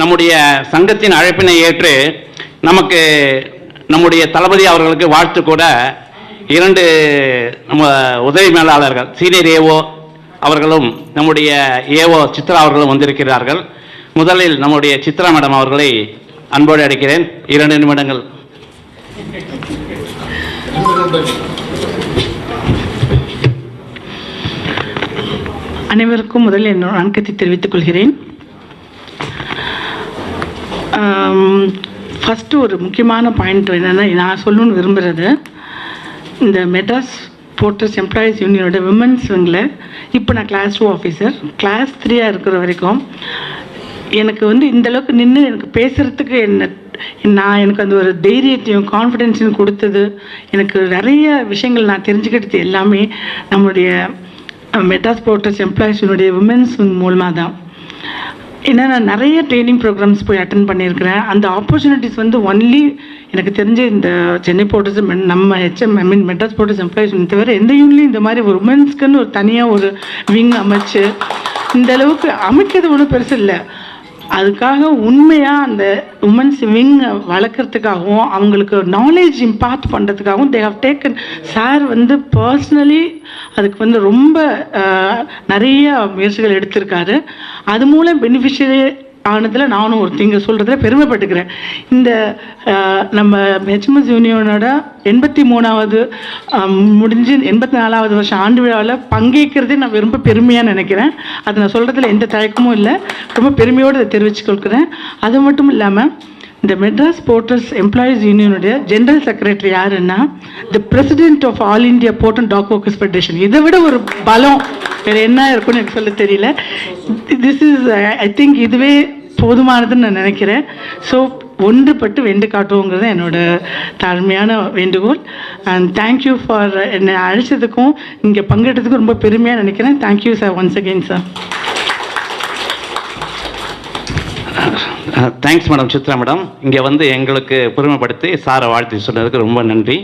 நம்முடைய சங்கத்தின் அழைப்பினை ஏற்று நமக்கு நம்முடைய தளபதி அவர்களுக்கு வாழ்த்து கூட இரண்டு நம்ம உதவி மேலாளர்கள் சீனியர் ஏஓ அவர்களும் நம்முடைய ஏஓ சித்ரா அவர்களும் வந்திருக்கிறார்கள். முதலில் நம்முடைய சித்ரா மேடம் அவர்களை அன்போடு அடைக்கிறேன் இரண்டு நிமிடங்கள். அனைவருக்கும் முதலில் என்னோட வணக்கத்தை தெரிவித்துக் கொள்கிறேன். ஃபஸ்ட்டு ஒரு முக்கியமான பாயிண்ட் என்னென்னா நான் சொல்லணும்னு விரும்புகிறது இந்த மெட்ராஸ் போர்ட்டர்ஸ் எம்ப்ளாயீஸ் யூனியனோட விமன்ஸ் விங்கில் இப்போ நான் கிளாஸ் டூ ஆஃபீஸர் கிளாஸ் த்ரீயாக இருக்கிற வரைக்கும் எனக்கு வந்து இந்த அளவுக்கு நின்று எனக்கு பேசுகிறதுக்கு என்ன நான் எனக்கு அந்த ஒரு தைரியத்தையும் கான்ஃபிடென்ஸையும் கொடுத்தது. எனக்கு நிறைய விஷயங்கள் நான் தெரிஞ்சுக்கிட்டது எல்லாமே நம்மளுடைய மெட்ராஸ் போர்ட்டர்ஸ் எம்ப்ளாயீஸினுடைய விமன்ஸ் மூலமாக தான் ஏன்னா நான் நிறைய ட்ரைனிங் ப்ரோக்ராம்ஸ் போய் அட்டன் பண்ணியிருக்கிறேன். அந்த ஆப்பர்ச்சுனிட்டிஸ் வந்து ஒன்லி எனக்கு தெரிஞ்ச இந்த சென்னை போர்ட்டர்ஸ் நம்ம HM I mean Madras porters employees தவிர எந்த யூனிலையும் இந்த மாதிரி ஒரு உமன்ஸ்க்குன்னு ஒரு தனியாக ஒரு விங் அமைச்சு இந்த அளவுக்கு அமைக்கிறது ஒன்றும் பெருசு இல்லை. அதுக்காக உண்மையாக அந்த உமன்ஸ் விங் வளர்க்குறதுக்காகவும் அவங்களுக்கு நாலேஜ் இம்பார்ட் பண்ணுறதுக்காகவும் தே ஹவ் டேக்கன் சார் வந்து பர்சனலி அதுக்கு வந்து ரொம்ப நிறைய முயற்சிகள் எடுத்திருக்காரு. அது மூலம் பெனிஃபிஷியரி ஆனதில் நானும் ஒருத்திங்க சொல்கிறதுல பெருமைப்பட்டுக்கிறேன். இந்த நம்ம ஹெச்எம்எஸ் யூனியனோட எண்பத்தி மூணாவது முடிஞ்சு எண்பத்தி நாலாவது வருஷம் ஆண்டு விழாவில் பங்கேற்கிறதே நான் ரொம்ப பெருமையாக நினைக்கிறேன். அதை நான் சொல்கிறதுல எந்த தயக்கமும் இல்லை. ரொம்ப பெருமையோடு அதை தெரிவித்துக் கொள்கிறேன். அது மட்டும் இல்லாமல் இந்த மெட்ராஸ் போர்ட்டர்ஸ் எம்ப்ளாயீஸ் யூனியனுடைய ஜென்ரல் செக்ரட்டரி யாருன்னா the president of all India port and dock workers federation இதை விட ஒரு பலம். வேறு என்ன இருக்குன்னு எனக்கு சொல்ல தெரியல. திஸ் இஸ் ஐ திங்க் இதுவே போதுமானதுன்னு நான் நினைக்கிறேன். ஸோ ஒன்றுபட்டு வெண்டு காட்டுவோங்கிறது என்னோட தாழ்மையான வேண்டுகோள். அண்ட் தேங்க்யூ ஃபார் என்னை அழைச்சதுக்கும் இங்கே பங்கெடுத்ததுக்கும் ரொம்ப பெருமையாக நினைக்கிறேன். Thank you sir once again sir thanks madam Chitra madam இங்கே வந்து எங்களுக்கு பெருமைப்படுத்தி சாரை வாழ்த்து சொன்னதுக்கு ரொம்ப நன்றி.